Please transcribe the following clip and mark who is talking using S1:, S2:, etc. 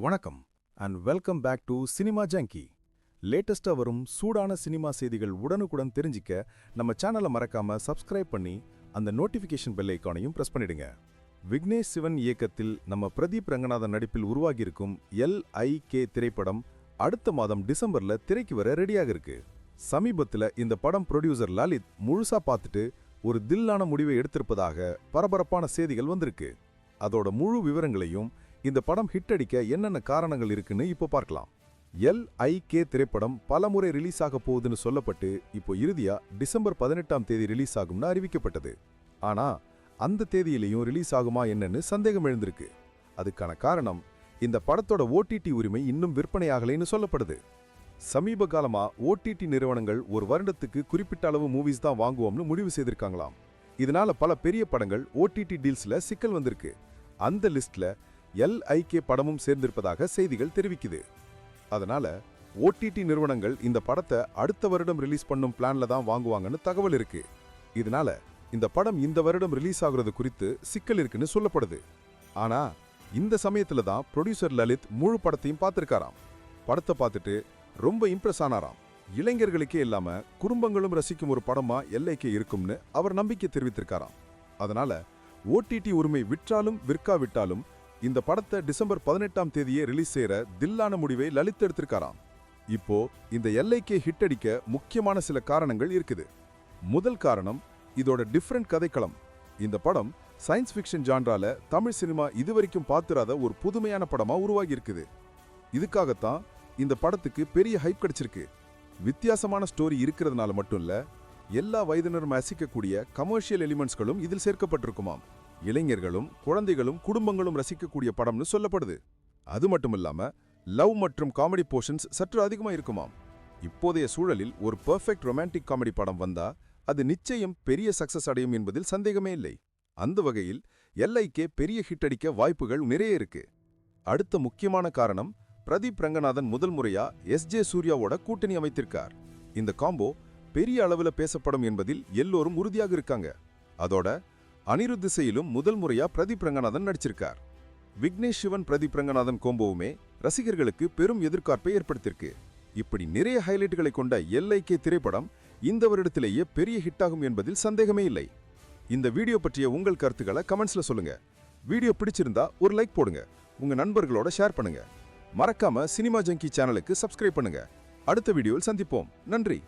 S1: வணக்கம் and welcome back to cinema junkie லேட்டஸ்ட்டாக வரும் சூடான சினிமா செய்திகள் உடனுக்குடன் தெரிஞ்சிக்க நம்ம சேனலை மறக்காம சப்ஸ்கிரைப் பண்ணி அந்த நோட்டிஃபிகேஷன் பெல் ஐக்கானையும் ப்ரெஸ் பண்ணிடுங்க. விக்னேஷ் சிவன் இயக்கத்தில் நம்ம பிரதீப் ரங்கநாதன் நடிப்பில் உருவாகியிருக்கும் எல் ஐ கே திரைப்படம் அடுத்த மாதம் டிசம்பர்ல திரைக்கு வர ரெடியாக இருக்கு. சமீபத்தில் இந்த படம் ப்ரொடியூசர் லலித் முழுசா பார்த்துட்டு ஒரு தில்லான முடிவை எடுத்திருப்பதாக பரபரப்பான செய்திகள் வந்திருக்கு. அதோட முழு விவரங்களையும் இந்த படம் ஹிட் அடிக்க என்னென்ன காரணங்கள் இருக்குன்னு இப்போ பார்க்கலாம். எல் ஐ கே திரைப்படம் பலமுறை ரிலீஸ் ஆக போகுதுன்னு சொல்லப்பட்டு இப்போ இறுதியா டிசம்பர் பதினெட்டாம் தேதி ரிலீஸ் ஆகும்னு அறிவிக்கப்பட்டது. ஆனா அந்த தேதியிலையும் ரிலீஸ் ஆகுமா என்னன்னு சந்தேகம் எழுந்திருக்கு. அதுக்கான காரணம் இந்த படத்தோட ஓடிடி உரிமை இன்னும் விற்பனையாகலைன்னு சொல்லப்படுது. சமீப காலமா ஓடிடி நிறுவனங்கள் ஒரு வருடத்துக்கு குறிப்பிட்ட அளவு மூவிஸ் தான் வாங்குவோம்னு முடிவு செய்திருக்காங்களாம். இதனால பல பெரிய படங்கள் ஓடிடி டீல்ஸ்ல சிக்கல் வந்திருக்கு. அந்த லிஸ்ட்ல எல் ஐகே படமும் சேர்ந்திருப்பதாக செய்திகள் தெரிவிக்குது. அதனால ஓடிடி நிறுவனங்கள் இந்த படத்தை அடுத்த வருடம் ரிலீஸ் பண்ணும் பிளான்ல தான் வாங்குவாங்கன்னு தகவல் இருக்கு. இதனால இந்த படம் இந்த வருடம் ரிலீஸ் ஆகுறது குறித்து சிக்கல் இருக்குன்னு சொல்லப்படுது. ஆனா இந்த சமயத்துல தான் ப்ரொடியூசர் லலித் முழு படத்தையும் பார்த்திருக்காராம். படத்தை பார்த்துட்டு ரொம்ப இம்ப்ரெஸ் ஆனாராம். இளைஞர்களுக்கே இல்லாம குடும்பங்களும் ரசிக்கும் ஒரு படமா எல்ஐகே இருக்கும்னு அவர் நம்பிக்கை தெரிவித்திருக்காராம். அதனால ஓடிடி உரிமை விற்றாலும் விற்காவிட்டாலும் இந்த படத்தை டிசம்பர் பதினெட்டாம் தேதியே ரிலீஸ் செய்யற தில்லான முடிவை லலித் எடுத்திருக்காராம். இப்போ இந்த எல்லைக்கே ஹிட் அடிக்க முக்கியமான சில காரணங்கள் இருக்குது. முதல் காரணம் இதோட டிஃப்ரெண்ட் கதைக்களம். இந்த படம் சயின்ஸ் ஃபிக்ஷன் ஜான்ரால தமிழ் சினிமா இதுவரைக்கும் பார்த்துராத ஒரு புதுமையான படமா உருவாகி இருக்குது இதுக்காகத்தான் இந்த படத்துக்கு பெரிய ஹைப் கிடைச்சிருக்கு. வித்தியாசமான ஸ்டோரி இருக்கிறதுனால மட்டும் இல்ல எல்லா வயதினரும் ரசிக்கக்கூடிய கமர்ஷியல் எலிமெண்ட்ஸ்களும் இதில் சேர்க்கப்பட்டிருக்குமாம். இளைஞர்களும் குழந்தைகளும் குடும்பங்களும் ரசிக்கக்கூடிய படம்னு சொல்லப்படுது. அது மட்டும் இல்லாம லவ் மற்றும் காமெடி போர்ஷன்ஸ் சற்று அதிகமா இருக்குமாம். இப்போதைய சூழலில் ஒரு பெர்ஃபெக்ட் ரொமான்டிக் காமெடி படம் வந்தா அது நிச்சயம் பெரிய சக்சஸ் அடையும் என்பதில் சந்தேகமே இல்லை. அந்த வகையில் எல்ஐக்கே பெரிய ஹிட் அடிக்க வாய்ப்புகள் நிறைய இருக்கு. அடுத்த முக்கியமான காரணம் பிரதீப் ரங்கநாதன் முதல் முறையா எஸ் ஜே சூர்யாவோட கூட்டணி அமைத்திருக்கார். இந்த காம்போ பெரிய அளவுல பேசப்படும் என்பதில் எல்லோரும் உறுதியாக இருக்காங்க. அதோட அனிருத் திசையிலும் முதல் முறையா பிரதீப் ரங்கநாதன் நடிச்சிருக்கார். விக்னேஷ் சிவன் பிரதீப் ரங்கநாதன் கோம்போவுமே ரசிகர்களுக்கு பெரும் எதிர்பார்ப்பை ஏற்படுத்தியிருக்கு. இப்படி நிறைய ஹைலைட்டுகளை கொண்ட எல்ஐகே திரைப்படம் இந்த வருடத்திலேயே பெரிய ஹிட்டாகும் என்பதில் சந்தேகமே இல்லை. இந்த வீடியோ பற்றிய உங்கள் கருத்துக்களை கமெண்ட்ஸ்ல சொல்லுங்க. வீடியோ பிடிச்சிருந்தா ஒரு லைக் போடுங்க. உங்க நண்பர்களோட ஷேர் பண்ணுங்க. மறக்காம சினிமா ஜங்கி சேனலுக்கு சப்ஸ்கிரைப் பண்ணுங்க. அடுத்த வீடியோவில் சந்திப்போம். நன்றி.